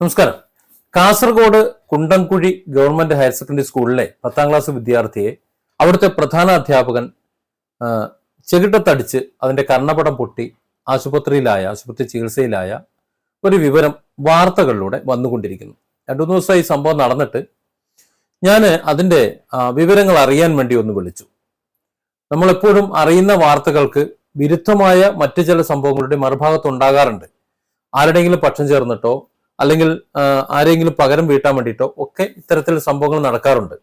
നമസ്കാരം. Kasaragod Kundamkuzhi government higher secondary സ്കൂളിലെ പത്താം ക്ലാസ് വിദ്യാർത്ഥിയെ അവിടുത്തെ പ്രധാന അധ്യാപകൻ ചെകിട്ടത്തടിച്ച് അതിന്റെ കർണപടം പൊട്ടി ആശുപത്രിയിലായ ആശുപത്രി ചികിത്സയിലായ ഒരു വിവരം വാർത്തകളിലൂടെ വന്നുകൊണ്ടിരിക്കുന്നു. രണ്ടു ദിവസമായി സംഭവം നടന്നിട്ട് ഞാൻ അതിന്റെ വിവരങ്ങൾ അറിയാൻ വേണ്ടി ഒന്ന് വിളിച്ചു. നമ്മളെപ്പോഴും അറിയുന്ന വാർത്തകൾക്ക് വിരുദ്ധമായ മറ്റു ചില സംഭവങ്ങളുടെ മറുഭാഗത്ത് ഉണ്ടാകാറുണ്ട് ആരുടെയെങ്കിലും പക്ഷം ചേർന്നിട്ടോ അല്ലെങ്കിൽ ആരെങ്കിലും പകരം വീട്ടാൻ വേണ്ടിയിട്ടോ ഒക്കെ ഇത്തരത്തിൽ സംഭവങ്ങൾ നടക്കാറുണ്ട്.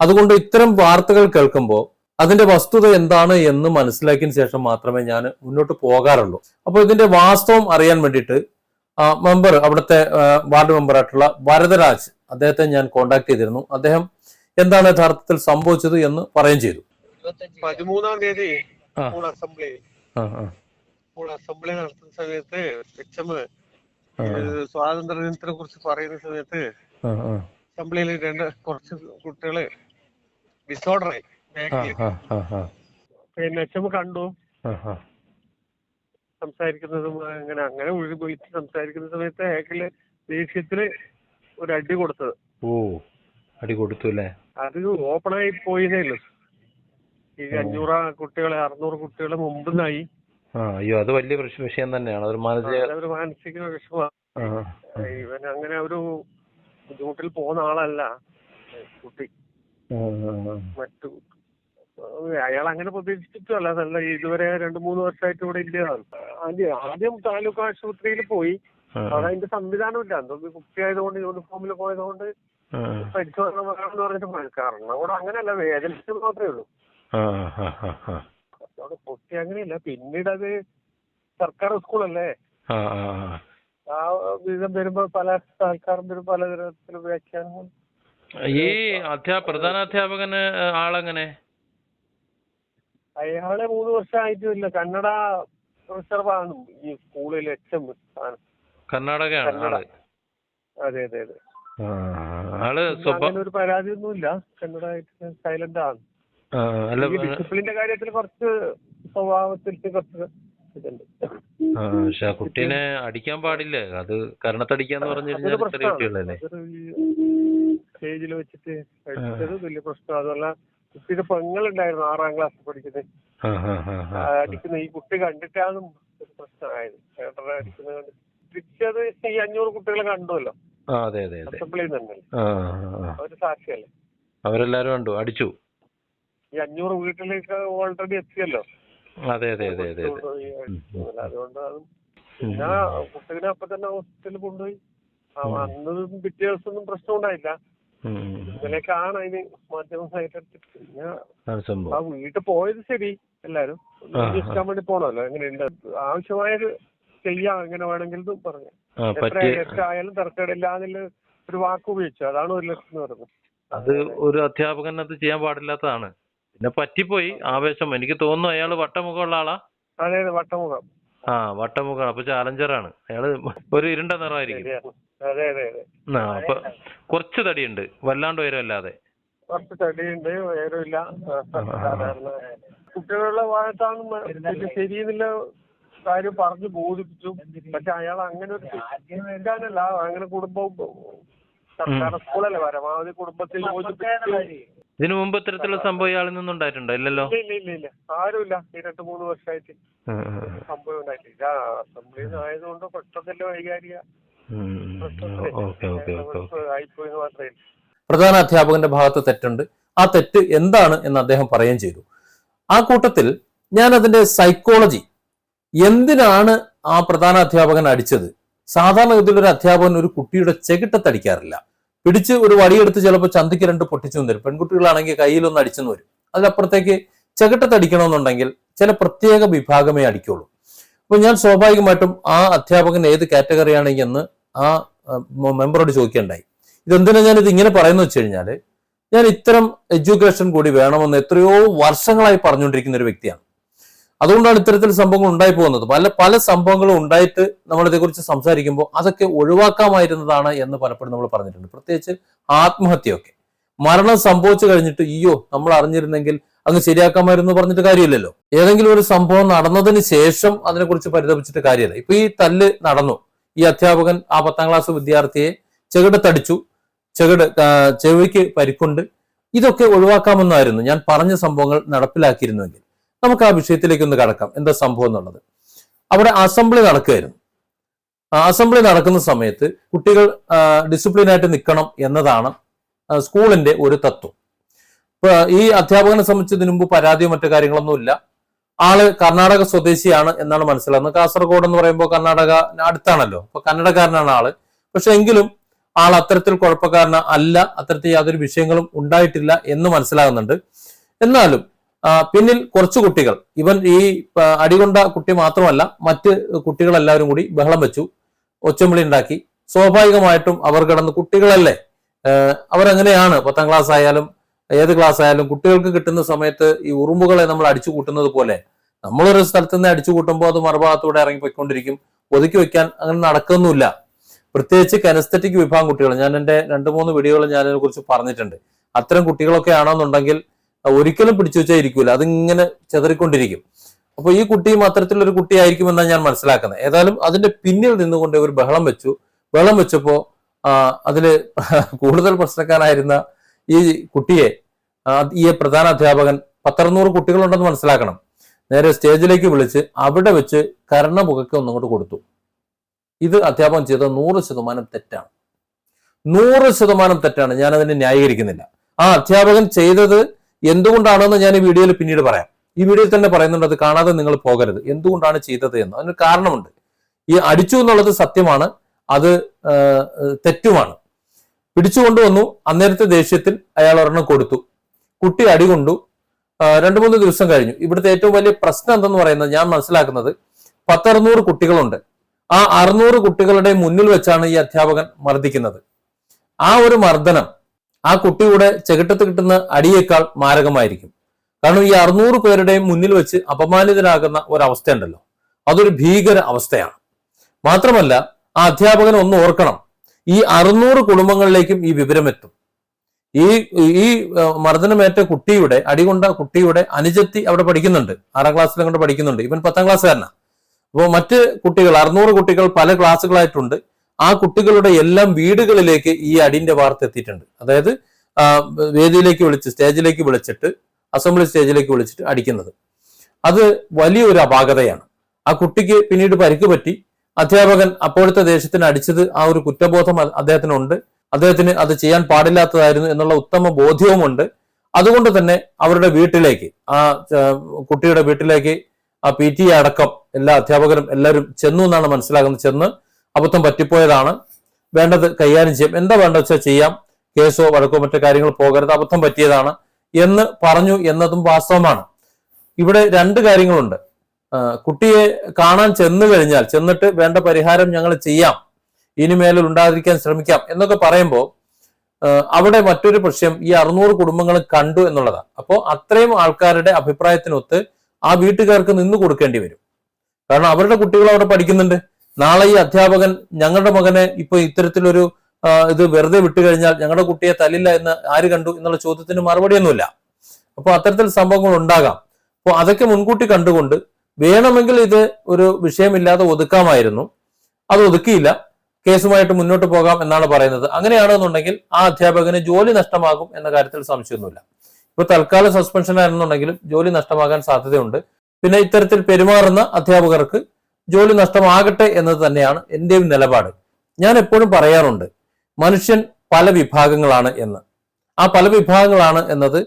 അതുകൊണ്ട് ഇത്തരം വാർത്തകൾ കേൾക്കുമ്പോൾ അതിന്റെ വസ്തുത എന്താണ് എന്ന് മനസ്സിലാക്കിയതിന് ശേഷം മാത്രമേ ഞാൻ മുന്നോട്ട് പോകാറുള്ളൂ. അപ്പോൾ ഇതിന്റെ വാസ്തവം അറിയാൻ വേണ്ടിയിട്ട് മെമ്പർ അവിടുത്തെ വാർഡ് മെമ്പറായിട്ടുള്ള വരദരാജ് അദ്ദേഹത്തെ ഞാൻ കോണ്ടാക്ട് ചെയ്തിരുന്നു. അദ്ദേഹം എന്താണ് യഥാർത്ഥത്തിൽ സംഭവിച്ചത് എന്ന് പറയുകയും ചെയ്തു. പതിമൂന്നാം തീയതി. അസംബ്ലി. അസംബ്ലി നടത്തുന്ന സമയത്ത് സ്വാതന്ത്ര്യ ദിനത്തിനെ കുറിച്ച് പറയുന്ന സമയത്ത് അസംബ്ലിയിൽ രണ്ട് കുറച്ച് കുട്ടികൾ ഡിസോർഡറായി പിന്നെ എം കണ്ടു. സംസാരിക്കുന്നതും അങ്ങനെ അങ്ങനെ ഒഴുകി വിളിച്ച് സംസാരിക്കുന്ന സമയത്ത് അയാൾക്കിൽ ദേഷ്യത്തിൽ ഒരു അടി കൊടുത്തത്. ഓ അടി കൊടുത്തു അല്ലേ? അത് ഓപ്പണായി പോയതേ ഉള്ളൂ. ഈ അഞ്ഞൂറ് കുട്ടികളെ അറുന്നൂറ് കുട്ടികളെ മുമ്പുന്നായി ആ അയ്യോ അത് വലിയ വിഷയം തന്നെയാണ്. അതൊരു മാനസിക ഒരു മാനസിക വിഷമമാണ്. ഇവൻ അങ്ങനെ ഒരു ബുദ്ധിമുട്ടിൽ പോകുന്ന ആളല്ല. കുട്ടി. മറ്റു അയാൾ അങ്ങനെ പ്രതീക്ഷിച്ചിട്ടല്ല നല്ല ഇതുവരെ രണ്ടു മൂന്ന് വർഷമായിട്ട് ഇവിടെ ഇല്ലതാണ് ആദ്യം ആദ്യം താലൂക്ക് ആശുപത്രിയിൽ പോയി. അവിടെ അതിന്റെ സംവിധാനമില്ല. എന്തോ കുട്ടിയായതുകൊണ്ട് യൂണിഫോമിൽ പോയതുകൊണ്ട് പരിശോധന വേണമെന്ന് പറഞ്ഞിട്ട് പോയി. കാരണം അവിടെ അങ്ങനെയല്ല. വേദനിച്ചത് മാത്രമേ ഉള്ളൂ. അവിടെ പൊട്ടി അങ്ങനെയല്ല. പിന്നീട് അത് സർക്കാർ സ്കൂളല്ലേ? ആ, വിധം വരുമ്പോ പല ആൾക്കാരും വരും പലതരത്തിൽ വ്യാഖ്യാനങ്ങൾ. ഈ അധ്യാ പ്രധാന അധ്യാപകന് ആളെങ്ങനെ? അയാളെ മൂന്ന് വർഷമായിട്ടുമില്ല കന്നഡ പ്രൊഫസറാണ് ഈ സ്കൂളിൽ എച്ച് കർണാടകയാണ്. അതെ അതെ അതെ. ആൾ ഒരു പരാതിയൊന്നുമില്ല. കന്നഡ സൈലന്റ് ആണ്. ഈ ഡിസിപ്ലിന്റെ കാര്യത്തിൽ കുറച്ച് സ്വഭാവത്തിൽ കുറച്ച് പക്ഷെ ആ കുട്ടീനെ അടിക്കാൻ പാടില്ല. അത് കരണത്തടിക്കാന്ന് പറഞ്ഞു കഴിഞ്ഞാൽ ചെറിയ കുട്ടികളല്ലേ? സ്റ്റേജിൽ വെച്ചിട്ട് അടിച്ചത് വലിയ പ്രശ്നം. അതുമല്ല കുട്ടിയുടെ പെങ്ങളുണ്ടായിരുന്നു ആറാം ക്ലാസ് പഠിക്കുന്നത് അടിക്കുന്ന ഈ കുട്ടി കണ്ടിട്ടാണ് ഒരു പ്രശ്നമായത്. ചേട്ടനെ അടിക്കുന്നത് കണ്ട് തിരിച്ചത് ഈ അഞ്ഞൂറ് കുട്ടികളെ കണ്ടുവല്ലോ. അവർ സാക്ഷിയല്ലേ? അവരെല്ലാരും കണ്ടു. അടിച്ചു. ഈ അഞ്ഞൂറ് വീട്ടിലേക്ക് ഓൾറെഡി എത്തിയല്ലോ. അതെ അതെ അതെ അതെ. അതുകൊണ്ട് പിന്നെ കുട്ടീനെ അപ്പൊ തന്നെ ഹോസ്പിറ്റലിൽ കൊണ്ടുപോയി. അന്ന് പിറ്റേ ദിവസമൊന്നും പ്രശ്നം ഉണ്ടായില്ല. ഇങ്ങനെയൊക്കെയാണ് അതിന് മാധ്യമം എടുത്തിട്ട് പിന്നെ ആ വീട്ടിൽ പോയത് ശരി എല്ലാരും. അന്വേഷിക്കാൻ വേണ്ടി പോണല്ലോ എങ്ങനെയുണ്ട്? ആവശ്യമായത് ചെയ്യാം എങ്ങനെ വേണമെങ്കിലും എന്നും പറഞ്ഞു. ആ എത്ര ആയാലും തർക്കമില്ല എന്നുള്ള ഒരു വാക്ക് ഉപയോഗിച്ചു. അതാണ് ഒരു ലക്ഷം എന്ന് പറയുന്നത്. അത് ഒരു അധ്യാപകൻ അത് ചെയ്യാൻ പാടില്ലാത്തതാണ്. പിന്നെ പറ്റിപ്പോയി. ആവേശം. എനിക്ക് തോന്നുന്നു അയാൾ വട്ടമുഖമുള്ള ആളാ. അതെ അതെ വട്ടമുഖം. ആ വട്ടമുഖം. അപ്പൊ ചാലഞ്ചറാണ്. അയാൾ ഒരു ഇരുണ്ട നിറമായിരിക്കും. അതെ അതെ അതെ. ആ അപ്പൊ കുറച്ച് തടിയുണ്ട്. വല്ലാണ്ട് ഉയരമല്ലാതെ. കുറച്ച് തടിയുണ്ട് സാധാരണ. കുട്ടികളുടെ ഭാഗത്താണ് ശരിയെന്നില്ല കാര്യം പറഞ്ഞു ബോധിപ്പിച്ചു. പക്ഷെ അയാൾ അങ്ങനെ ഒരു അങ്ങനെ കുടുംബം സർക്കാർ സ്കൂളല്ലേ പരമാവധി കുടുംബത്തിൽ യോജിപ്പിച്ച് ഇതിനു മുമ്പ് ഇത്തരത്തിലുള്ള സംഭവം ഇയാളിൽ നിന്നുണ്ടായിട്ടുണ്ടോ ഇല്ലല്ലോ? ഇല്ല ഇല്ല ഇല്ല. ഇല്ല ആരുമില്ല. ഈ രണ്ട് മൂന്ന് വർഷമായിട്ട് സംഭവം ഉണ്ടായിട്ടില്ല. അസംബ്ലിയിൽ നിന്ന് ആയതുകൊണ്ട് പെട്ടെന്നല്ലേ വൈകാരിക ഉം. Okay okay okay okay. ആയിപ്പോയി മാത്രമേ പ്രധാന അധ്യാപകന്റെ ഭാഗത്ത് തെറ്റുണ്ട്. ആ തെറ്റ് എന്താണ് എന്ന് അദ്ദേഹം പറയുകയും ചെയ്തു. ആ കൂട്ടത്തിൽ ഞാൻ അതിന്റെ സൈക്കോളജി എന്തിനാണ് ആ പ്രധാന അധ്യാപകൻ അടിച്ചത്? സാധാരണഗതിയിൽ ഒരു അധ്യാപകൻ ഒരു കുട്ടിയുടെ ചെകിട്ടത്തടിക്കാറില്ല. പിടിച്ച് ഒരു വടിയെടുത്ത് ചിലപ്പോൾ ചന്തിക്ക് രണ്ട് പൊട്ടിച്ചു വരും. പെൺകുട്ടികളാണെങ്കിൽ കയ്യിലൊന്ന് അടിച്ചെന്ന് വരും. അതിലപ്പുറത്തേക്ക് ചെകിട്ടത്തടിക്കണമെന്നുണ്ടെങ്കിൽ ചില പ്രത്യേക വിഭാഗമേ അടിക്കുള്ളൂ. അപ്പൊ ഞാൻ സ്വാഭാവികമായിട്ടും ആ അധ്യാപകൻ ഏത് കാറ്റഗറിയാണ് എന്ന് ആ മെമ്പറോട് ചോദിക്കേണ്ടായി. ഇതെന്തിനാ ഞാൻ ഇങ്ങനെ പറയുന്നത് വെച്ച് കഴിഞ്ഞാൽ ഞാൻ ഇത്തരം എഡ്യൂക്കേഷൻ കൂടി വേണമെന്ന് എത്രയോ വർഷങ്ങളായി പറഞ്ഞുകൊണ്ടിരിക്കുന്ന ഒരു വ്യക്തിയാണ്. അതുകൊണ്ടാണ് ഇത്തരത്തിൽ സംഭവങ്ങൾ ഉണ്ടായി പോകുന്നത്. പല പല സംഭവങ്ങളും ഉണ്ടായിട്ട് നമ്മൾ ഇതേക്കുറിച്ച് സംസാരിക്കുമ്പോൾ അതൊക്കെ ഒഴിവാക്കാമായിരുന്നതാണ് എന്ന് പലപ്പോഴും നമ്മൾ പറഞ്ഞിട്ടുണ്ട്. പ്രത്യേകിച്ച് ആത്മഹത്യയൊക്കെ. മരണം സംഭവിച്ചു കഴിഞ്ഞിട്ട് അയ്യോ നമ്മൾ അറിഞ്ഞിരുന്നെങ്കിൽ അങ്ങ് ശരിയാക്കാമായിരുന്നു പറഞ്ഞിട്ട് കാര്യമില്ലല്ലോ. ഏതെങ്കിലും ഒരു സംഭവം നടന്നതിന് ശേഷം അതിനെക്കുറിച്ച് പരിതപിച്ചിട്ട് കാര്യമില്ല. ഇപ്പൊ ഈ തല്ല് നടന്നു. ഈ അധ്യാപകൻ ആ പത്താം ക്ലാസ് വിദ്യാർത്ഥിയെ ചെകിട് തടിച്ചു. ചെകിട് ചെവിക്ക് പരിക്കുണ്ട്. ഇതൊക്കെ ഒഴിവാക്കാമെന്നായിരുന്നു. ഞാൻ പറഞ്ഞ സംഭവങ്ങൾ നടപ്പിലാക്കിയിരുന്നുവെങ്കിൽ നമുക്ക് ആ വിഷയത്തിലേക്ക് ഒന്ന് കടക്കാം. എന്താ സംഭവം എന്നുള്ളത്. അവിടെ അസംബ്ലി നടക്കുകയായിരുന്നു. അസംബ്ലി നടക്കുന്ന സമയത്ത് കുട്ടികൾ ഡിസിപ്ലിനായിട്ട് നിൽക്കണം എന്നതാണ് സ്കൂളിന്റെ ഒരു തത്വം. ഇപ്പൊ ഈ അധ്യാപകനെ സംബന്ധിച്ച് ഇതിനു മുമ്പ് പരാതിയോ മറ്റു കാര്യങ്ങളൊന്നുമില്ല ആൾ കർണാടക സ്വദേശിയാണ് എന്നാണ് മനസ്സിലാകുന്നത്. കാസർഗോഡ് എന്ന് പറയുമ്പോൾ കർണാടക അടുത്താണല്ലോ. അപ്പൊ കന്നഡക്കാരനാണ് ആൾ. പക്ഷെ എങ്കിലും ആൾ അത്തരത്തിൽ കുഴപ്പക്കാരന അല്ല. അത്തരത്തിൽ യാതൊരു വിഷയങ്ങളും ഉണ്ടായിട്ടില്ല എന്ന് മനസ്സിലാകുന്നുണ്ട്. എന്നാലും പിന്നിൽ കുറച്ച് കുട്ടികൾ. ഇവൻ ഈ അടികൊണ്ട കുട്ടി മാത്രമല്ല മറ്റ് കുട്ടികളെല്ലാവരും കൂടി ബഹളം വെച്ചു ഒച്ചമ്പിളി ഉണ്ടാക്കി. സ്വാഭാവികമായിട്ടും അവർ കിടന്ന് കുട്ടികളല്ലേ? അവരങ്ങനെയാണ് പത്താം ക്ലാസ് ആയാലും ഏത് ക്ലാസ് ആയാലും കുട്ടികൾക്ക് കിട്ടുന്ന സമയത്ത് ഈ ഉറുമ്പുകളെ നമ്മൾ അടിച്ചു കൂട്ടുന്നത് പോലെ. നമ്മളൊരു സ്ഥലത്ത് നിന്ന് അടിച്ചു കൂട്ടുമ്പോൾ അത് മറുഭാഗത്തൂടെ ഇറങ്ങി പോയിക്കൊണ്ടിരിക്കും ഒതുക്കി വെക്കാൻ അങ്ങനെ നടക്കുന്നില്ല പ്രത്യേകിച്ച് കനസ്തറ്റിക് വിഭാഗം കുട്ടികൾ. ഞാൻ എന്റെ രണ്ട് മൂന്ന് വീഡിയോകൾ ഞാൻ അതിനെ കുറിച്ച് പറഞ്ഞിട്ടുണ്ട്. അത്തരം കുട്ടികളൊക്കെ ആണെന്നുണ്ടെങ്കിൽ ഒരിക്കലും പിടിച്ചു വെച്ചാൽ ഇരിക്കൂല. അതിങ്ങനെ ചെതറിക്കൊണ്ടിരിക്കും. അപ്പൊ ഈ കുട്ടിയും അത്തരത്തിലൊരു കുട്ടിയായിരിക്കുമെന്നാണ് ഞാൻ മനസ്സിലാക്കുന്നത് ഏതായാലും അതിന്റെ പിന്നിൽ നിന്നുകൊണ്ട് ഒരു ബഹളം വെച്ചു. ബഹളം വെച്ചപ്പോ ആ, അതിൽ കൂടുതൽ പ്രശ്നക്കാരായിരുന്ന ഈ കുട്ടിയെ ഈ പ്രധാന അധ്യാപകൻ പത്തറുന്നൂറ് കുട്ടികളുണ്ടെന്ന് മനസ്സിലാക്കണം. നേരെ സ്റ്റേജിലേക്ക് വിളിച്ച് അവിടെ വെച്ച് കരണമുഖയ്ക്ക് ഒന്നുകൊണ്ട് കൊടുത്തു. ഇത് അധ്യാപകൻ ചെയ്ത നൂറ് ശതമാനം തെറ്റാണ്. നൂറ് ശതമാനം തെറ്റാണ്. ഞാൻ അതിനെ ന്യായീകരിക്കുന്നില്ല. ആ അധ്യാപകൻ ചെയ്തത് എന്തുകൊണ്ടാണെന്ന് ഞാൻ ഈ വീഡിയോയിൽ പിന്നീട് പറയാം. ഈ വീഡിയോയിൽ തന്നെ പറയുന്നുണ്ട് അത് കാണാതെ നിങ്ങൾ പോകരുത്. എന്തുകൊണ്ടാണ് ചെയ്തത് എന്ന്? അതിന് കാരണമുണ്ട്. ഈ അടിച്ചു എന്നുള്ളത് സത്യമാണ് അത് തെറ്റുമാണ്. പിടിച്ചുകൊണ്ടുവന്നു അന്നേരത്തെ ദേഷ്യത്തിൽ അയാൾ ഒരെണ്ണം കൊടുത്തു. കുട്ടി അടി കൊണ്ടു. രണ്ടു മൂന്ന് ദിവസം കഴിഞ്ഞു. ഇവിടുത്തെ ഏറ്റവും വലിയ പ്രശ്നം എന്തെന്ന് പറയുന്നത് ഞാൻ മനസ്സിലാക്കുന്നത് പത്തറുന്നൂറ് കുട്ടികളുണ്ട്. ആ അറുന്നൂറ് കുട്ടികളുടെ മുന്നിൽ വെച്ചാണ് ഈ അധ്യാപകൻ മർദ്ദിക്കുന്നത്. ആ ഒരു മർദ്ദനം ആ കുട്ടിയുടെ ചെകിട്ടത്ത് കിട്ടുന്ന അടിയേക്കാൾ മാരകമായിരിക്കും. കാരണം ഈ അറുന്നൂറ് പേരുടെയും മുന്നിൽ വെച്ച് അപമാനിതരാകുന്ന ഒരവസ്ഥ ഉണ്ടല്ലോ അതൊരു ഭീകര അവസ്ഥയാണ്. മാത്രമല്ല ആ അധ്യാപകൻ ഒന്ന് ഓർക്കണം ഈ അറുന്നൂറ് കുടുംബങ്ങളിലേക്കും ഈ വിവരം എത്തും. ഈ ഈ മർദ്ദനമേറ്റ കുട്ടിയുടെ അടികൊണ്ട കുട്ടിയുടെ അനുജത്തി അവിടെ പഠിക്കുന്നുണ്ട്. ആറാം ക്ലാസ്സിലും കൊണ്ട് പഠിക്കുന്നുണ്ട്. ഇവൻ പത്താം ക്ലാസ്സുകാരനാണ് അപ്പോൾ മറ്റ് കുട്ടികൾ അറുന്നൂറ് കുട്ടികൾ പല ക്ലാസ്സുകളായിട്ടുണ്ട്. ആ കുട്ടികളുടെ എല്ലാം വീടുകളിലേക്ക് ഈ അടിന്റെ വാർത്ത എത്തിയിട്ടുണ്ട്. അതായത് വേദിയിലേക്ക് വിളിച്ച് സ്റ്റേജിലേക്ക് വിളിച്ചിട്ട് അസംബ്ലി സ്റ്റേജിലേക്ക് വിളിച്ചിട്ട് അടിക്കുന്നത്. അത് വലിയൊരു അപാകതയാണ്. ആ കുട്ടിക്ക് പിന്നീട് പരിക്ക് പറ്റി. അധ്യാപകൻ അപ്പോഴത്തെ ദേശത്തിന് അടിച്ചത് ആ ഒരു കുറ്റബോധം അദ്ദേഹത്തിന് അദ്ദേഹത്തിനുണ്ട്. അദ്ദേഹത്തിന് അത് ചെയ്യാൻ പാടില്ലാത്തതായിരുന്നു എന്നുള്ള ഉത്തമ ബോധ്യവുമുണ്ട്. അതുകൊണ്ട് തന്നെ അവരുടെ വീട്ടിലേക്ക് ആ, കുട്ടിയുടെ വീട്ടിലേക്ക് ആ പി ടി അടക്കം എല്ലാ അധ്യാപകരും എല്ലാവരും ചെന്നു എന്നാണ് മനസ്സിലാകുന്നത്. ചെന്ന് അബദ്ധം പറ്റിപ്പോയതാണ്. വേണ്ടത് കൈകാര്യം ചെയ്യാം. എന്താ വേണ്ടത് വെച്ചാൽ ചെയ്യാം. കേസോ വഴക്കോ മറ്റു കാര്യങ്ങൾ പോകരുത്. അബദ്ധം പറ്റിയതാണ് എന്ന് പറഞ്ഞു എന്നതും വാസ്തവമാണ്. ഇവിടെ രണ്ട് കാര്യങ്ങളുണ്ട്. കുട്ടിയെ കാണാൻ ചെന്നു കഴിഞ്ഞാൽ ചെന്നിട്ട് വേണ്ട പരിഹാരം ഞങ്ങൾ ചെയ്യാം. ഇനി മേലിൽ ഉണ്ടാതിരിക്കാൻ ശ്രമിക്കാം എന്നൊക്കെ പറയുമ്പോൾ അവിടെ മറ്റൊരു പ്രശ്നം ഈ അറുന്നൂറ് കുടുംബങ്ങൾ കണ്ടു എന്നുള്ളതാണ്. അപ്പോൾ അത്രയും ആൾക്കാരുടെ അഭിപ്രായത്തിനൊത്ത് ആ വീട്ടുകാർക്ക് നിന്ന് കൊടുക്കേണ്ടി വരും. കാരണം അവരുടെ കുട്ടികൾ അവിടെ പഠിക്കുന്നുണ്ട്. നാളെ ഈ അധ്യാപകൻ ഞങ്ങളുടെ മകനെ ഇപ്പൊ ഇത്തരത്തിലൊരു ഇത് വെറുതെ വിട്ടു കഴിഞ്ഞാൽ ഞങ്ങളുടെ കുട്ടിയെ തല്ലില്ല എന്ന് ആര് കണ്ടു എന്നുള്ള ചോദ്യത്തിന് മറുപടിയൊന്നുമില്ല. അപ്പോൾ അത്തരത്തിൽ സംഭവങ്ങൾ ഉണ്ടാകാം. അപ്പോൾ അതൊക്കെ മുൻകൂട്ടി കണ്ടുകൊണ്ട് വേണമെങ്കിൽ ഇത് ഒരു വിഷയമില്ലാതെ ഒതുക്കാമായിരുന്നു. അത് ഒതുക്കിയില്ല. കേസുമായിട്ട് മുന്നോട്ട് പോകാം എന്നാണ് പറയുന്നത്. അങ്ങനെയാണെന്നുണ്ടെങ്കിൽ ആ അധ്യാപകന് ജോലി നഷ്ടമാകും എന്ന കാര്യത്തിൽ സംശയമൊന്നുമില്ല. ഇപ്പൊ തൽക്കാലം സസ്പെൻഷൻ ആയിരുന്നുണ്ടെങ്കിലും ജോലി നഷ്ടമാകാൻ സാധ്യതയുണ്ട്. പിന്നെ ഇത്തരത്തിൽ പെരുമാറുന്ന അധ്യാപകർക്ക് ജോലി നഷ്ടമാകട്ടെ എന്നത് തന്നെയാണ് എന്റെയും നിലപാട്. ഞാൻ എപ്പോഴും പറയാറുണ്ട് മനുഷ്യൻ പല വിഭാഗങ്ങളാണ് എന്ന്. ആ പല വിഭാഗങ്ങളാണ് എന്നത്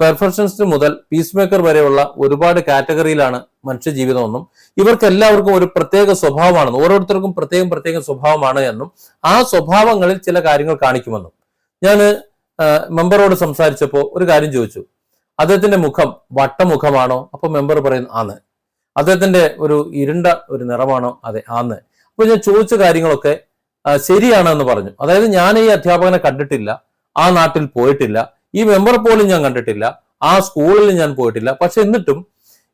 പെർഫെക്ഷനിസ്റ്റ് മുതൽ പീസ് മേക്കർ വരെയുള്ള ഒരുപാട് കാറ്റഗറിയിലാണ് മനുഷ്യ ജീവിതമെന്നും ഇവർക്ക് എല്ലാവർക്കും ഒരു പ്രത്യേക സ്വഭാവമാണെന്നും ഓരോരുത്തർക്കും പ്രത്യേകം പ്രത്യേകം സ്വഭാവമാണ് എന്നും ആ സ്വഭാവങ്ങളിൽ ചില കാര്യങ്ങൾ കാണിക്കുമെന്നും. ഞാൻ മെമ്പറോട് സംസാരിച്ചപ്പോൾ ഒരു കാര്യം ചോദിച്ചു. അദ്ദേഹത്തിന്റെ മുഖം വട്ടമുഖമാണോ? അപ്പൊ മെമ്പർ പറയുന്നു ആന്ന് അദ്ദേഹത്തിന്റെ ഒരു ഇരുണ്ട ഒരു നിറമാണോ? അതെ ആന്ന്. അപ്പൊ ഞാൻ ചോദിച്ച കാര്യങ്ങളൊക്കെ ശരിയാണെന്ന് പറഞ്ഞു. അതായത് ഞാൻ ഈ അധ്യാപകനെ കണ്ടിട്ടില്ല ആ നാട്ടിൽ പോയിട്ടില്ല ഈ മെമ്പർ പോലും ഞാൻ കണ്ടിട്ടില്ല ആ സ്കൂളിൽ ഞാൻ പോയിട്ടില്ല. പക്ഷെ എന്നിട്ടും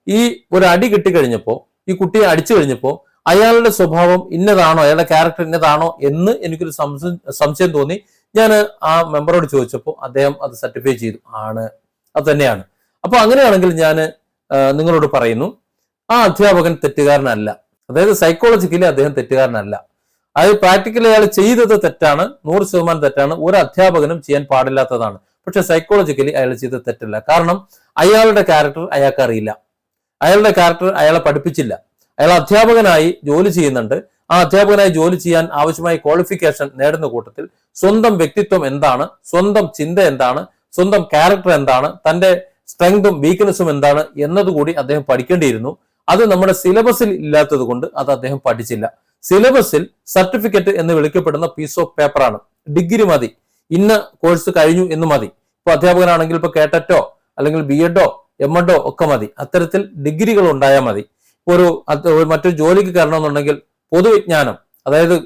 ഈ ഒരു അടി കിട്ടിക്കഴിഞ്ഞപ്പോ ഈ കുട്ടിയെ അടിച്ചു കഴിഞ്ഞപ്പോൾ അയാളുടെ സ്വഭാവം ഇന്നതാണോ അയാളുടെ ക്യാരക്ടർ ഇന്നതാണോ എന്ന് എനിക്കൊരു സംശയം സംശയം തോന്നി. ഞാൻ ആ മെമ്പറോട് ചോദിച്ചപ്പോൾ അദ്ദേഹം അത് സർട്ടിഫൈ ചെയ്തു. ആണ്. അത് തന്നെയാണ്. അപ്പൊ അങ്ങനെയാണെങ്കിൽ ഞാൻ നിങ്ങളോട് പറയുന്നു. ആ അധ്യാപകൻ തെറ്റുകാരനല്ല. അതായത് സൈക്കോളജിക്കലി അദ്ദേഹം തെറ്റുകാരനല്ല. അത് പ്രാക്ടിക്കലി അയാൾ ചെയ്തത് തെറ്റാണ് നൂറ് ശതമാനം തെറ്റാണ് ഒരു അധ്യാപകനും ചെയ്യാൻ പാടില്ലാത്തതാണ്. പക്ഷെ സൈക്കോളജിക്കലി അയാൾ ചെയ്ത തെറ്റല്ല. കാരണം അയാളുടെ ക്യാരക്ടർ അയാൾക്ക് അറിയില്ല അയാളുടെ ക്യാരക്ടർ അയാളെ പഠിപ്പിച്ചില്ല. അയാൾ അധ്യാപകനായി ജോലി ചെയ്യുന്നുണ്ട്. ആ അധ്യാപകനായി ജോലി ചെയ്യാൻ ആവശ്യമായ ക്വാളിഫിക്കേഷൻ നേടുന്ന കൂട്ടത്തിൽ സ്വന്തം വ്യക്തിത്വം എന്താണ് സ്വന്തം ചിന്ത എന്താണ് സ്വന്തം ക്യാരക്ടർ എന്താണ് തന്റെ സ്ട്രെങ്തും വീക്ക്നെസ്സും എന്താണ് എന്നതുകൂടി അദ്ദേഹം പഠിക്കേണ്ടിയിരുന്നു. അത് നമ്മുടെ സിലബസിൽ ഇല്ലാത്തത് കൊണ്ട് അത് അദ്ദേഹം പഠിച്ചില്ല. സിലബസിൽ സർട്ടിഫിക്കറ്റ് എന്ന് വിളിക്കപ്പെടുന്ന പീസ് ഓഫ് പേപ്പറാണ് ഡിഗ്രി മതി. ഇന്ന കോഴ്സ് കഴിഞ്ഞു എന്ന് മതി. ഇപ്പൊ അധ്യാപകനാണെങ്കിൽ ഇപ്പൊ കേട്ടറ്റോ അല്ലെങ്കിൽ ബി എഡോ എം എഡോ ഒക്കെ മതി. അത്തരത്തിൽ ഡിഗ്രികൾ ഉണ്ടായാൽ മതി. ഒരു മറ്റൊരു ജോലിക്ക് കയറണമെന്നുണ്ടെങ്കിൽ പൊതുവിജ്ഞാനം അതായത്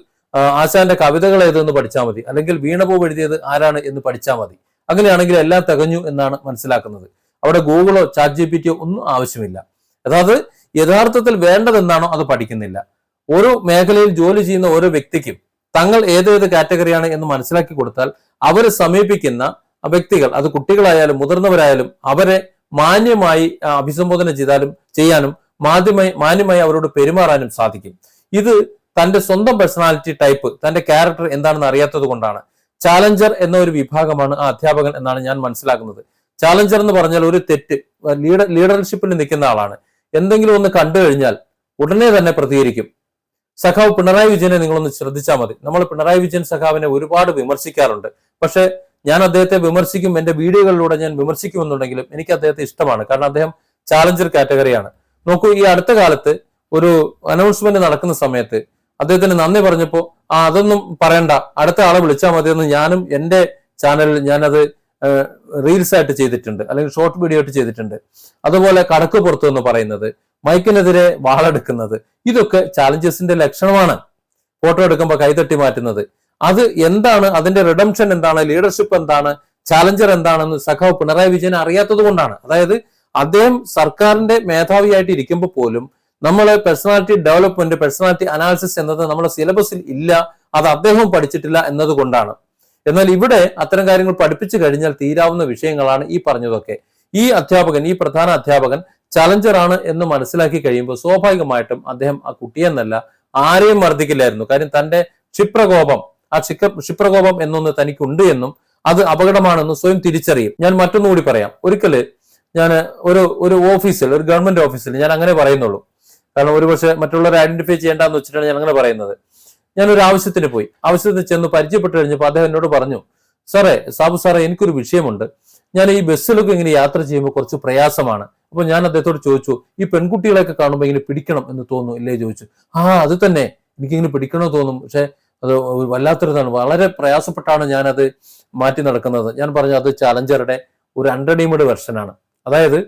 ആശാന്റെ കവിതകൾ ഏതെന്ന് പഠിച്ചാൽ മതി. അല്ലെങ്കിൽ വീണപൂവ് എഴുതിയത് ആരാണ് എന്ന് പഠിച്ചാൽ മതി. അങ്ങനെയാണെങ്കിൽ എല്ലാം തികഞ്ഞു എന്നാണ് മനസ്സിലാക്കുന്നത്. അവിടെ ഗൂഗിളോ ചാറ്റ് ജി പി ടിയോ ഒന്നും ആവശ്യമില്ല. അതായത് യഥാർത്ഥത്തിൽ വേണ്ടത് എന്താണോ അത് പഠിക്കുന്നില്ല. ഒരു മേഖലയിൽ ജോലി ചെയ്യുന്ന ഓരോ വ്യക്തിക്കും തങ്ങൾ ഏതേത് കാറ്റഗറിയാണ് എന്ന് മനസ്സിലാക്കി കൊടുത്താൽ അവരെ സമീപിക്കുന്ന വ്യക്തികൾ അത് കുട്ടികളായാലും മുതിർന്നവരായാലും അവരെ മാന്യമായി അഭിസംബോധന ചെയ്താലും ചെയ്യാനും മാന്യമായി മാന്യമായി അവരോട് പെരുമാറാനും സാധിക്കും. ഇത് തന്റെ സ്വന്തം പേഴ്സണാലിറ്റി ടൈപ്പ് തന്റെ ക്യാരക്ടർ എന്താണെന്ന് അറിയാത്തത് കൊണ്ടാണ്. ചാലഞ്ചർ എന്ന ഒരു വിഭാഗമാണ് ആ അധ്യാപകൻ എന്നാണ് ഞാൻ മനസ്സിലാക്കുന്നത്. ചാലഞ്ചർ എന്ന് പറഞ്ഞാൽ ഒരു തെറ്റ് ലീഡർ ലീഡർഷിപ്പിൽ നിൽക്കുന്ന ആളാണ്. എന്തെങ്കിലും ഒന്ന് കണ്ടു കഴിഞ്ഞാൽ ഉടനെ തന്നെ പ്രതികരിക്കും. സഖാവ് പിണറായി വിജയനെ നിങ്ങളൊന്ന് ശ്രദ്ധിച്ചാൽ മതി. നമ്മൾ പിണറായി വിജയൻ സഖാവിനെ ഒരുപാട് വിമർശിക്കാറുണ്ട്. പക്ഷെ ഞാൻ അദ്ദേഹത്തെ വിമർശിക്കും എന്റെ വീഡിയോകളിലൂടെ ഞാൻ വിമർശിക്കുമെന്നുണ്ടെങ്കിലും എനിക്ക് അദ്ദേഹത്തെ ഇഷ്ടമാണ്. കാരണം അദ്ദേഹം ചാലഞ്ചർ കാറ്റഗറിയാണ്. നോക്കൂ ഈ അടുത്ത കാലത്ത് ഒരു അനൗൺസ്മെന്റ് നടക്കുന്ന സമയത്ത് അദ്ദേഹത്തിന് നന്ദി പറഞ്ഞപ്പോ ആ അതൊന്നും പറയണ്ട. അടുത്ത ആളെ വിളിച്ചാൽ മതിയെന്ന് ഞാനും എന്റെ ചാനലിൽ ഞാനത് റീൽസ് ആയിട്ട് ചെയ്തിട്ടുണ്ട് അല്ലെങ്കിൽ ഷോർട്ട് വീഡിയോ ആയിട്ട് ചെയ്തിട്ടുണ്ട്. അതുപോലെ കടക്ക് പുറത്തു എന്ന് പറയുന്നത് മൈക്കിനെതിരെ വാളെടുക്കുന്നത് ഇതൊക്കെ ചാലഞ്ചസിന്റെ ലക്ഷണമാണ്. ഫോട്ടോ എടുക്കുമ്പോൾ കൈതട്ടി മാറ്റുന്നത്. അത് എന്താണ് അതിന്റെ റിഡംഷൻ എന്താണ് ലീഡർഷിപ്പ് എന്താണ് ചാലഞ്ചർ എന്താണെന്ന് സഖാവ് പിണറായി വിജയൻ അറിയാത്തത് കൊണ്ടാണ്. അതായത് അദ്ദേഹം സർക്കാരിന്റെ മേധാവിയായിട്ട് ഇരിക്കുമ്പോൾ പോലും നമ്മളെ പേഴ്സണാലിറ്റി ഡെവലപ്മെന്റ് പേഴ്സണാലിറ്റി അനാലിസിസ് എന്നത് നമ്മുടെ സിലബസിൽ ഇല്ല അത് അദ്ദേഹം പഠിച്ചിട്ടില്ല എന്നതുകൊണ്ടാണ്. എന്നാൽ ഇവിടെ അത്തരം കാര്യങ്ങൾ പഠിപ്പിച്ചു കഴിഞ്ഞാൽ തീരാവുന്ന വിഷയങ്ങളാണ് ഈ പറഞ്ഞതൊക്കെ. ഈ അധ്യാപകൻ ഈ പ്രധാന അധ്യാപകൻ ചലഞ്ചർ ആണ് എന്ന് മനസ്സിലാക്കി കഴിയുമ്പോൾ സ്വാഭാവികമായിട്ടും അദ്ദേഹം ആ കുട്ടിയെന്നല്ല ആരെയും മർദ്ദിക്കില്ലായിരുന്നു. കാര്യം തന്റെ ക്ഷിപ്രകോപം ആ ക്ഷിക്ക ക്ഷിപ്രകോപം എന്നൊന്ന് തനിക്കുണ്ട് എന്നും അത് അപകടമാണെന്ന് സ്വയം തിരിച്ചറിയും. ഞാൻ മറ്റൊന്നുകൂടി പറയാം. ഒരിക്കൽ ഞാൻ ഒരു ഒരു ഓഫീസിൽ ഒരു ഗവൺമെന്റ് ഓഫീസിൽ ഞാൻ അങ്ങനെ പറയുന്നുള്ളൂ. കാരണം ഒരുപക്ഷെ മറ്റുള്ളവരെ ഐഡന്റിഫൈ ചെയ്യേണ്ടെന്ന് വെച്ചിട്ടാണ് ഞാൻ അങ്ങനെ പറയുന്നത്. ഞാൻ ഒരു ആവശ്യത്തിന് പോയി. ആവശ്യത്തിന് ചെന്ന് പരിചയപ്പെട്ട് കഴിഞ്ഞപ്പോൾ അദ്ദേഹം എന്നോട് പറഞ്ഞു സാറേ സാബു സാറേ എനിക്കൊരു വിഷയമുണ്ട്. ഞാൻ ഈ ബസ്സിലൊക്കെ ഇങ്ങനെ യാത്ര ചെയ്യുമ്പോൾ കുറച്ച് പ്രയാസമാണ്. അപ്പൊ ഞാൻ അദ്ദേഹത്തോട് ചോദിച്ചു ഈ പെൺകുട്ടികളെയൊക്കെ കാണുമ്പോൾ ഇങ്ങനെ പിടിക്കണം എന്ന് തോന്നുന്നു ഇല്ലേ ചോദിച്ചു. ആ അത് തന്നെ. എനിക്കിങ്ങനെ പിടിക്കണമെന്ന് തോന്നും. പക്ഷെ അത് വല്ലാത്തൊരിതാണ്. വളരെ പ്രയാസപ്പെട്ടാണ് ഞാനത് മാറ്റി നടക്കുന്നത്. ഞാൻ പറഞ്ഞു അത് ചാലഞ്ചറുടെ ഒരു അണ്ടർഡീമഡ് വെർഷനാണ് അതായത്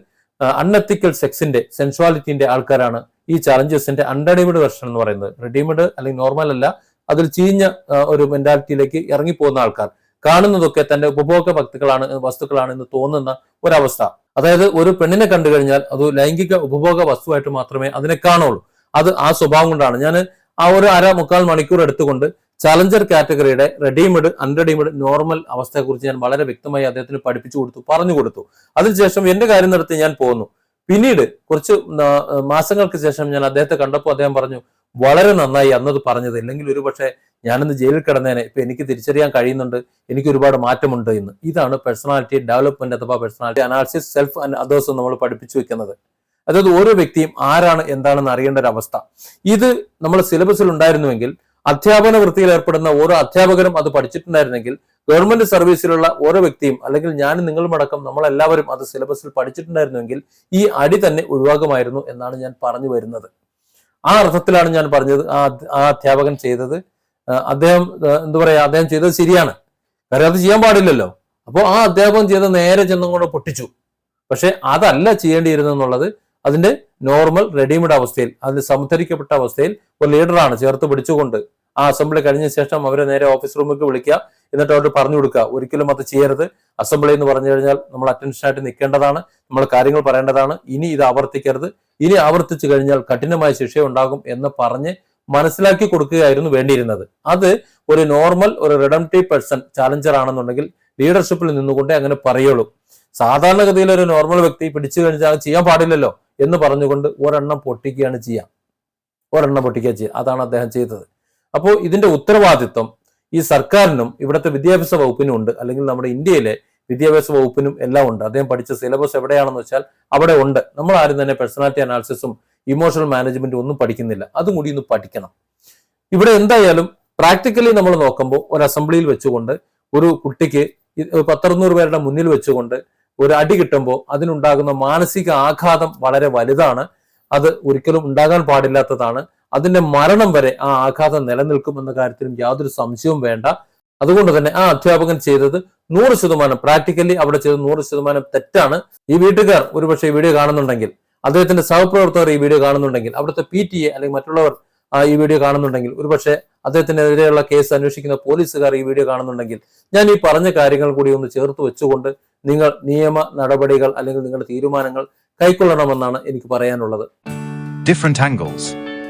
അൺഎത്തിക്കൽ സെക്സിന്റെ സെൻസ്വാലിറ്റിന്റെ ആൾക്കാരാണ് ഈ ചാലഞ്ചേഴ്സിന്റെ അൺറെഡീംഡ് വെർഷൻ എന്ന് പറയുന്നത് റെഡിമഡ് അല്ലെങ്കിൽ നോർമൽ അല്ല അതിൽ ചീഞ്ഞ ഒരു മെന്റാലിറ്റിയിലേക്ക് ഇറങ്ങിപ്പോകുന്ന ആൾക്കാർ. കാണുന്നതൊക്കെ തന്റെ ഉപഭോഗ ഭക്തികളാണ് വസ്തുക്കളാണ് എന്ന് തോന്നുന്ന ഒരവസ്ഥ. അതായത് ഒരു പെണ്ണിനെ കണ്ടു കഴിഞ്ഞാൽ അത് ലൈംഗിക ഉപഭോഗ വസ്തുവായിട്ട് മാത്രമേ അതിനെ കാണുള്ളൂ. അത് ആ സ്വഭാവം കൊണ്ടാണ്. ഞാൻ ആ ഒരു അര മുക്കാൽ മണിക്കൂർ എടുത്തുകൊണ്ട് ചലഞ്ചർ കാറ്റഗറിയുടെ റെഡീമെഡ് അൺറെഡീമെഡ് നോർമൽ അവസ്ഥയെക്കുറിച്ച് ഞാൻ വളരെ വ്യക്തമായി അദ്ദേഹത്തിന് പഠിപ്പിച്ചു കൊടുത്തു പറഞ്ഞു കൊടുത്തു. അതിനുശേഷം എന്റെ കാര്യം നടത്തി ഞാൻ പോന്നു. പിന്നീട് കുറച്ച് മാസങ്ങൾക്ക് ശേഷം ഞാൻ അദ്ദേഹത്തെ കണ്ടപ്പോൾ അദ്ദേഹം പറഞ്ഞു വളരെ നന്നായി അന്നത് പറഞ്ഞത്. ഇല്ലെങ്കിൽ ഒരു പക്ഷേ ഞാനിന്ന് ജയിലിൽ കിടന്നേനെ. ഇപ്പൊ എനിക്ക് തിരിച്ചറിയാൻ കഴിയുന്നുണ്ട്. എനിക്ക് ഒരുപാട് മാറ്റമുണ്ട് എന്ന്. ഇതാണ് പേഴ്സണാലിറ്റി ഡെവലപ്മെന്റ് അഥവാ personality analysis self and others നമ്മൾ പഠിപ്പിച്ചു വെക്കുന്നത്. അതായത് ഓരോ വ്യക്തിയും ആരാണ് എന്താണെന്ന് അറിയേണ്ട ഒരു അവസ്ഥ. ഇത് നമ്മൾ സിലബസിൽ ഉണ്ടായിരുന്നുവെങ്കിൽ അധ്യാപന വൃത്തിയിൽ ഏർപ്പെടുന്ന ഓരോ അധ്യാപകരും അത് പഠിച്ചിട്ടുണ്ടായിരുന്നെങ്കിൽ ഗവൺമെന്റ് സർവീസിലുള്ള ഓരോ വ്യക്തിയും അല്ലെങ്കിൽ ഞാനും നിങ്ങളും അടക്കം നമ്മളെല്ലാവരും അത് സിലബസിൽ പഠിച്ചിട്ടുണ്ടായിരുന്നെങ്കിൽ ഈ അടി തന്നെ ഒഴിവാകുമായിരുന്നു എന്നാണ് ഞാൻ പറഞ്ഞു വരുന്നത്. ആ അർത്ഥത്തിലാണ് ഞാൻ പറഞ്ഞത് ആ അധ്യാപകൻ ചെയ്തത്. അദ്ദേഹം എന്താ പറയാ അദ്ദേഹം ചെയ്തത് ശരിയാണ്. കാര്യം അത് ചെയ്യാൻ പാടില്ലല്ലോ. അപ്പോൾ ആ അധ്യാപകൻ ചെയ്ത നേരെ ചെന്നും കൂടെ പൊട്ടിച്ചു. പക്ഷെ അതല്ല ചെയ്യേണ്ടിയിരുന്നെന്നുള്ളത് അതിന്റെ നോർമൽ റെഡിമെയ്ഡ് അവസ്ഥയിൽ അതിന്റെ സംധരിക്കപ്പെട്ട അവസ്ഥയിൽ ഒരു ലീഡറാണ് ചേർത്ത് പിടിച്ചുകൊണ്ട് ആ അസംബ്ലി കഴിഞ്ഞ ശേഷം അവരെ നേരെ ഓഫീസ് റൂമിലേക്ക് വിളിക്കുക. എന്നിട്ട് അവരോട് പറഞ്ഞു കൊടുക്കുക. ഒരിക്കലും അത് ചെയ്യരുത്. അസംബ്ലി എന്ന് പറഞ്ഞു കഴിഞ്ഞാൽ നമ്മൾ അറ്റൻഷൻ ആയിട്ട് നിൽക്കേണ്ടതാണ്. നമ്മൾ കാര്യങ്ങൾ പറയേണ്ടതാണ്. ഇനി ഇത് ആവർത്തിക്കരുത്. ഇനി ആവർത്തിച്ചു കഴിഞ്ഞാൽ കഠിനമായ ശിക്ഷ ഉണ്ടാകും എന്ന് പറഞ്ഞ് മനസ്സിലാക്കി കൊടുക്കുകയായിരുന്നു വേണ്ടിയിരുന്നത്. അത് ഒരു നോർമൽ ഒരു റിഡംറ്റീവ് പേഴ്സൺ ചാലഞ്ചർ ആണെന്നുണ്ടെങ്കിൽ ലീഡർഷിപ്പിൽ നിന്നുകൊണ്ടേ അങ്ങനെ പറയുള്ളൂ. സാധാരണഗതിയിൽ ഒരു നോർമൽ വ്യക്തി പിടിച്ചു കഴിഞ്ഞാൽ ചെയ്യാൻ പാടില്ലല്ലോ എന്ന് പറഞ്ഞുകൊണ്ട് ഒരെണ്ണം പൊട്ടിക്കുകയാണ് ചെയ്യുക ഒരെണ്ണം പൊട്ടിക്കുക ചെയ്യുക അതാണ് അദ്ദേഹം ചെയ്തത്. അപ്പോൾ ഇതിന്റെ ഉത്തരവാദിത്വം ഈ സർക്കാരിനും ഇവിടുത്തെ വിദ്യാഭ്യാസ വകുപ്പിനും ഉണ്ട്. അല്ലെങ്കിൽ നമ്മുടെ ഇന്ത്യയിലെ വിദ്യാഭ്യാസ വകുപ്പിനും എല്ലാം ഉണ്ട്. അദ്ദേഹം പഠിച്ച സിലബസ് എവിടെയാണെന്ന് വെച്ചാൽ അവിടെ ഉണ്ട്. നമ്മൾ ആരും തന്നെ പേഴ്സണാലിറ്റി അനാലിസിസും ഇമോഷണൽ മാനേജ്മെന്റും ഒന്നും പഠിക്കുന്നില്ല. അതും കൂടി ഒന്ന് പഠിക്കണം. ഇവിടെ എന്തായാലും പ്രാക്ടിക്കലി നമ്മൾ നോക്കുമ്പോൾ ഒരു അസംബ്ലിയിൽ വെച്ചുകൊണ്ട് ഒരു കുട്ടിക്ക് പത്തറുന്നൂറ് പേരുടെ മുന്നിൽ വെച്ചുകൊണ്ട് ഒരു അടി കിട്ടുമ്പോൾ അതിനുണ്ടാകുന്ന മാനസിക ആഘാതം വളരെ വലുതാണ്. അത് ഒരിക്കലും ഉണ്ടാകാൻ പാടില്ലാത്തതാണ്. അതിന്റെ മരണം വരെ ആ ആഘാതം നിലനിൽക്കുമെന്ന കാര്യത്തിലും യാതൊരു സംശയവും വേണ്ട. അതുകൊണ്ട് തന്നെ ആ അധ്യാപകൻ ചെയ്തത് നൂറ് ശതമാനം പ്രാക്ടിക്കലി അവിടെ ചെയ്തത് നൂറ് ശതമാനം തെറ്റാണ്. ഈ വീട്ടുകാർ ഒരുപക്ഷെ ഈ വീഡിയോ കാണുന്നുണ്ടെങ്കിൽ അദ്ദേഹത്തിന്റെ സഹപ്രവർത്തകർ ഈ വീഡിയോ കാണുന്നുണ്ടെങ്കിൽ അവിടുത്തെ പി ടി എ അല്ലെങ്കിൽ മറ്റുള്ളവർ ഈ വീഡിയോ കാണുന്നുണ്ടെങ്കിൽ ഒരുപക്ഷെ അദ്ദേഹത്തിനെതിരെയുള്ള കേസ് അന്വേഷിക്കുന്ന പോലീസുകാർ ഈ വീഡിയോ കാണുന്നുണ്ടെങ്കിൽ ഞാൻ ഈ പറഞ്ഞ കാര്യങ്ങൾ കൂടി ഒന്ന് ചേർത്ത് വെച്ചുകൊണ്ട് നിങ്ങൾ നിയമ നടപടികൾ അല്ലെങ്കിൽ നിങ്ങളുടെ തീരുമാനങ്ങൾ കൈക്കൊള്ളണമെന്നാണ് എനിക്ക് പറയാനുള്ളത്. Different angles.